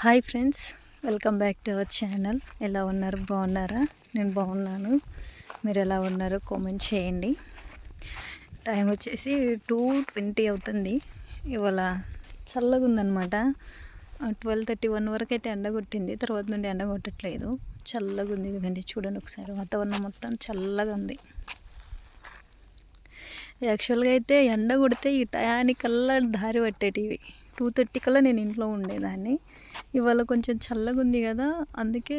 Hi friends welcome back to our channel. ఎలా ఉన్నారు? బాగున్నారా? నేను బాగున్నాను. మీరు ఎలా ఉన్నారో కామెంట్ చేయండి. టైం వచ్చేసి టూ ట్వంటీ అవుతుంది. ఇవాళ చల్లగా ఉందనమాట ట్వెల్వ్ థర్టీ వన్ వరకు అయితే ఎండ కొట్టింది. తర్వాత నుండి ఎండ కొట్టట్లేదు. చల్లగా ఉంది ఎందుకంటే చూడండి ఒకసారి. వాతావరణం మొత్తం చల్లగా ఉంది. యాక్చువల్గా అయితే ఎండ కొడితే ఈ టయానికల్లా దారి పట్టేటివి. టూ థర్టీ కల్లా నేను ఇంట్లో ఉండేదాన్ని. ఇవాళ కొంచెం చల్లగా ఉంది కదా అందుకే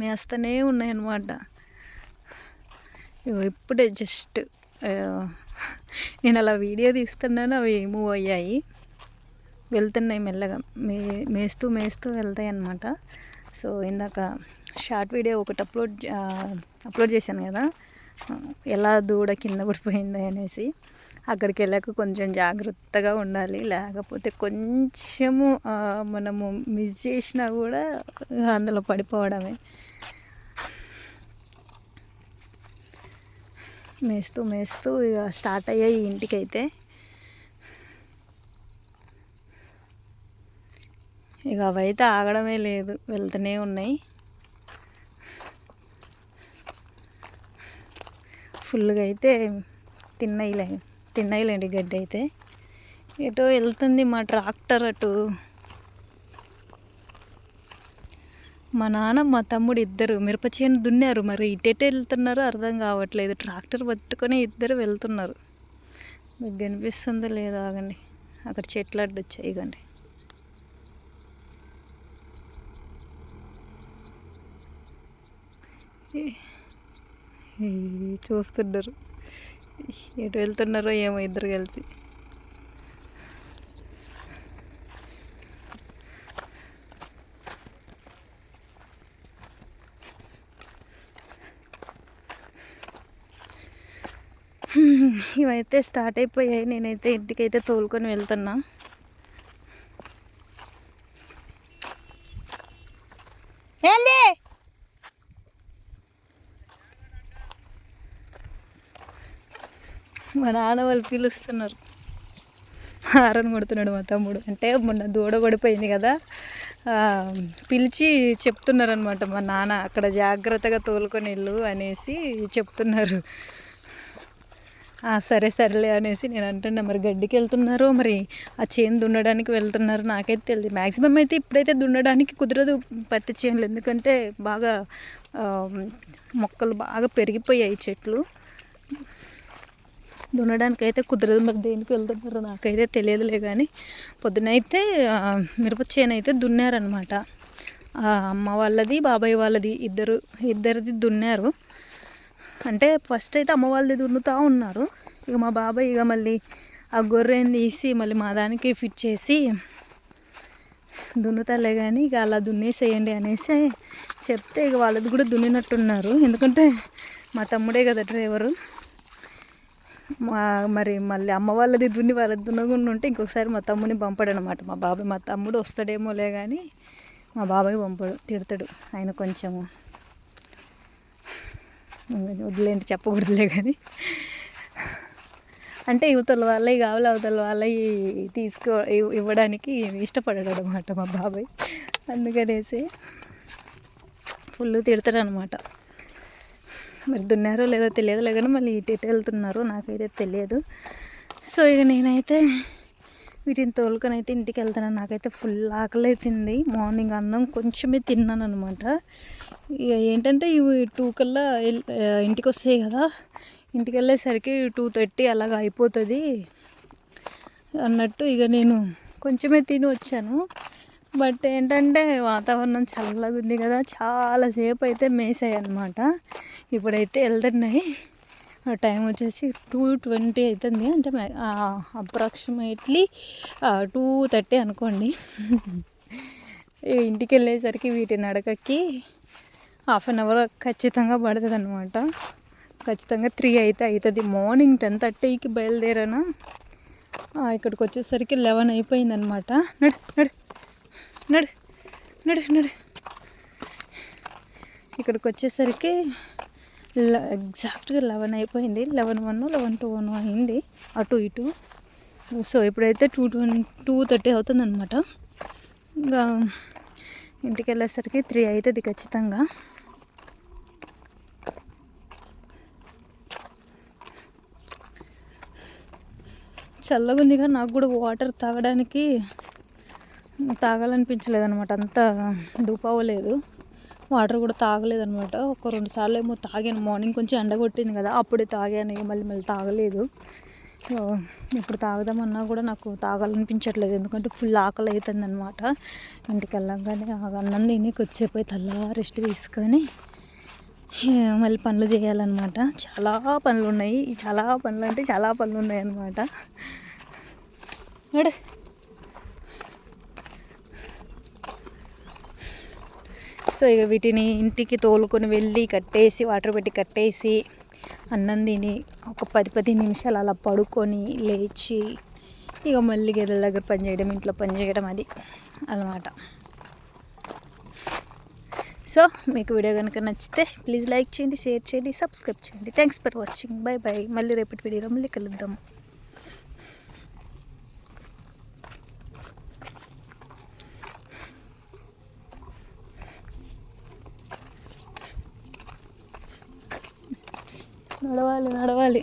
మేస్తూనే ఉన్నాయన్నమాట. ఇప్పుడే జస్ట్ నేను అలా వీడియో తీస్తున్నాను అవి మూవ్ అయ్యాయి. వెళ్తున్నాయి మెల్లగా మే మేస్తూ మేస్తూ వెళ్తాయి అన్నమాట సో ఇందాక షార్ట్ వీడియో ఒకటి అప్లోడ్ అప్లోడ్ చేశాను కదా ఎలా దూడ కింద పడిపోయింది అనేసి. అక్కడికి వెళ్ళాక కొంచెం జాగ్రత్తగా ఉండాలి. లేకపోతే కొంచెము మనము మిస్ చేసినా కూడా అందులో పడిపోవడమే. మేస్తూ మేస్తూ ఇక స్టార్ట్ అయ్యాయి ఇంటికైతే. ఇక అవైతే ఆగడమే లేదు. వెళ్తూనే ఉన్నాయి. ఫుల్గా అయితే తిన్నాయిలే. తిన్నాయిలేండి గడ్డి అయితే. ఎటో వెళ్తుంది మా ట్రాక్టర్ అటు. మా నాన్న మా తమ్ముడు ఇద్దరు మిరప చేను దున్నారు మరి ఇటెటే వెళ్తున్నారో అర్థం కావట్లేదు. ట్రాక్టర్ పట్టుకొని ఇద్దరు వెళ్తున్నారు. మీకు కనిపిస్తుందో లేదో ఆగండి. అక్కడ చెట్లు అడ్డు వచ్చాయిగండి ఇగండి. చూస్తున్నారు. ఎటు వెళ్తున్నారో ఏమో ఇద్దరు కలిసి. ఇవైతే స్టార్ట్ అయిపోయాయి. నేనైతే ఇంటికైతే తోలుకొని వెళ్తున్నా. ఏంది? మా నాన్న వాళ్ళు పిలుస్తున్నారు. హారన్ కొడుతున్నాడు మా తమ్ముడు. అంటే మొన్న దూడ పడిపోయింది కదా పిలిచి చెప్తున్నారు అనమాట మా నాన్న. అక్కడ జాగ్రత్తగా తోలుకొని వెళ్ళు అనేసి చెప్తున్నారు. సరే సరేలే అనేసి నేను అంటున్నా మరి గడ్డికి వెళ్తున్నారు? మరి ఆ చేను దున్నడానికి వెళ్తున్నారు? నాకైతే తెలియదు. మ్యాక్సిమం అయితే ఇప్పుడైతే దున్నడానికి కుదరదు పత్తి చేనులు. ఎందుకంటే బాగా మొక్కలు బాగా పెరిగిపోయాయి చెట్లు. దున్నడానికి అయితే కుదరదు. మరి దేనికి వెళ్తున్నారు? నాకైతే తెలియదులే కానీ పొద్దునైతే మిరప చేను అయితే దున్నారనమాట అమ్మ వాళ్ళది బాబాయ్ వాళ్ళది ఇద్దరు ఇద్దరిది దున్నారు. అంటే ఫస్ట్ అయితే అమ్మ వాళ్ళది దున్నుతూ ఉన్నారు. ఇక మా బాబాయ్ ఇక మళ్ళీ ఆ గొర్రెని తీసి మళ్ళీ మా దానికి ఫిట్ చేసి దున్నుతలే కానీ ఇక అలా దున్నేసేయండి అనేసి చెప్తే ఇక వాళ్ళది కూడా దున్నినట్టున్నారు. ఎందుకంటే మా తమ్ముడే కదా డ్రైవరు. మా మరి మళ్ళీ అమ్మ వాళ్ళది దున్ని వాళ్ళది దున్నగుండి ఉంటే ఇంకొకసారి మా తమ్ముని పంపడు అనమాట మా బాబాయ్ మా తమ్ముడు వస్తాడేమోలే కానీ మా బాబాయ్ పంపడు తిడతాడు. ఆయన కొంచెము వదిలేంటి చెప్పకూడదులే కానీ అంటే యువతల వాళ్ళవి కావాలి అవతల వాళ్ళవి తీసుకో ఇవ్వడానికి ఇష్టపడడు అనమాట మా బాబాయ్. అందుకనేసి ఫుల్ తిడతాడు అనమాట మరి దున్నారో లేదో తెలియదు లేదని మళ్ళీ ఇటు ఇటు వెళ్తున్నారో నాకైతే తెలియదు. సో ఇక నేనైతే వీటిని తోలుకొని అయితే ఇంటికి వెళ్తున్నాను. నాకైతే ఫుల్ ఆకలి అవుతుంది మార్నింగ్ అన్నం కొంచెమే తిన్నాను అనమాట ఇక ఏంటంటే ఇవి టూ కల్లా ఇంటికి వస్తాయి కదా. ఇంటికి వెళ్ళేసరికి టూ థర్టీ అలాగ అయిపోతుంది. అన్నట్టు ఇక నేను కొంచెమే తిని వచ్చాను. బట్ ఏంటంటే వాతావరణం చల్లగా ఉంది కదా చాలాసేపు అయితే మేసాయి అనమాట ఇప్పుడైతే వెళ్తున్నాయి టైం వచ్చేసి టూ ట్వంటీ అవుతుంది అంటే అప్రాక్సిమేట్లీ టూ థర్టీ అనుకోండి. ఇంటికి వెళ్ళేసరికి వీటి నడకకి హాఫ్ అన్ అవర్ ఖచ్చితంగా పడుతుంది అనమాట ఖచ్చితంగా త్రీ అయితే అవుతుంది మార్నింగ్ టెన్ థర్టీకి బయలుదేరాను ఇక్కడికి వచ్చేసరికి లెవెన్ అయిపోయింది అనమాట నడు నడు. నడు నడు నడు. ఇక్కడికి వచ్చేసరికి ఎగ్జాక్ట్గా లెవెన్ అయిపోయింది. Eleven one eleven two one అయింది. అటు ఇటు. సో ఇప్పుడైతే టూ ట్వంటీ టూ థర్టీ అవుతుంది అనమాట ఇంకా ఇంటికి వెళ్ళేసరికి త్రీ అవుతుంది ఖచ్చితంగా. చల్లగా ఉందిగా నాకు కూడా వాటర్ తాగడానికి. తాగాలనిపించలేదనమాట అంత దూపవ్వలేదు వాటర్ కూడా తాగలేదనమాట ఒక రెండు సార్లు ఏమో తాగాను. మార్నింగ్ కొంచెం ఎండ కొట్టింది కదా అప్పుడే తాగాను. మళ్ళీ మళ్ళీ తాగలేదు. సో ఇప్పుడు తాగుదామన్నా కూడా నాకు తాగాలనిపించట్లేదు. ఎందుకంటే ఫుల్ ఆకలి అవుతుంది అనమాట ఇంటికి వెళ్ళంగానే ఆ అన్నం తిని కొద్దిసేపు అయితే అలా రెస్ట్ తీసుకొని మళ్ళీ పనులు చేయాలన్నమాట. చాలా పనులు ఉన్నాయి. చాలా పనులు అంటే చాలా పనులు ఉన్నాయి అన్నమాట సో ఇక వీటిని ఇంటికి తోలుకొని వెళ్ళి కట్టేసి వాటర్ పెట్టి కట్టేసి అన్నం తిని ఒక పది పది నిమిషాలు అలా పడుకొని లేచి ఇక మళ్ళీ గేదెల దగ్గర పని చేయడం ఇంట్లో పని చేయడం అది అన్నమాట సో మీకు వీడియో కనుక నచ్చితే ప్లీజ్ లైక్ చేయండి షేర్ చేయండి సబ్స్క్రైబ్ చేయండి. Thanks for watching bye bye మళ్ళీ రేపటి వీడియోలో మళ్ళీ కలుద్దాం. నడవాలి నడవాలి.